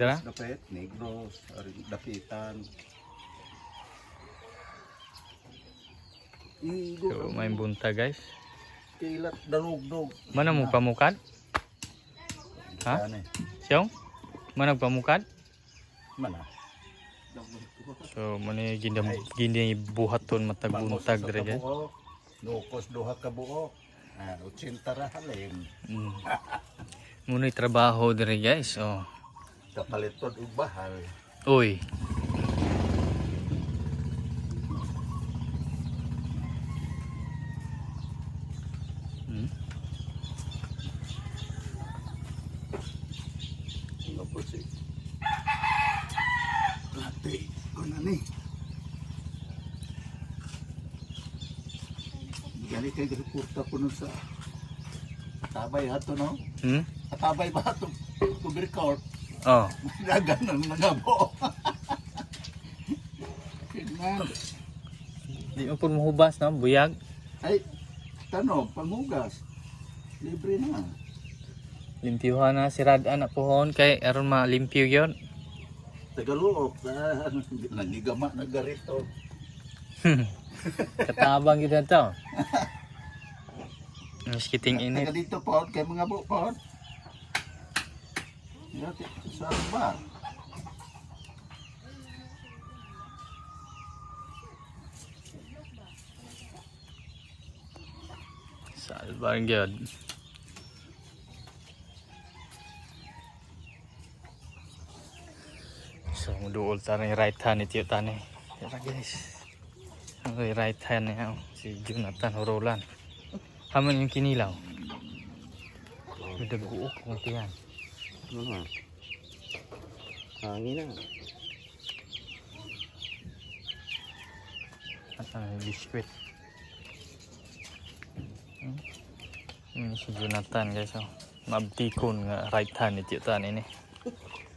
Dira? Dapit, Negros, dapitan. So, may bunta guys. Kailat dalugdog. Mana mo pamukad? Ha? Eh? Siyong? Mana pamukad? Mana? So, mani ginda gindi buhaton matag buntag diri guys. Nukos duha ka buok. Ah, 80 ra halin. Mm. Muna'y trabaho diri guys. Oh. Kapalitod ug bahal. Uy. Hmm? Ano po si? Ate, ano ni? Gali kay reporta ko nun sa Tabay hato no? Hmm? Katabay ba hato? Cover court. Oh. Dagan ng mga bo. Kailan? Di mo pud mahubas no, buyag. Ay, tanong, pangugas. Libre na. Limpyuhan na si Rad anak pohon kay aron malimpyo yon. Tagaluok. Ah, nangigama na garito. Katabang gid to. Mas kiting init. Taga dito po, kay mga bu po. Yati, sa ba? Salbar gyud. So, muduol ta ni right hand itiyo tani. Tara guys. Ang right hand niya oh, si Jonathan Horolan. Haman yung kinilaw. Daguok kung tiyan. Ano? Hangin na. At ang biskwit. Hmm? Ini si Jonathan guys oh. Mabtikon nga right hand itiyo tani ni.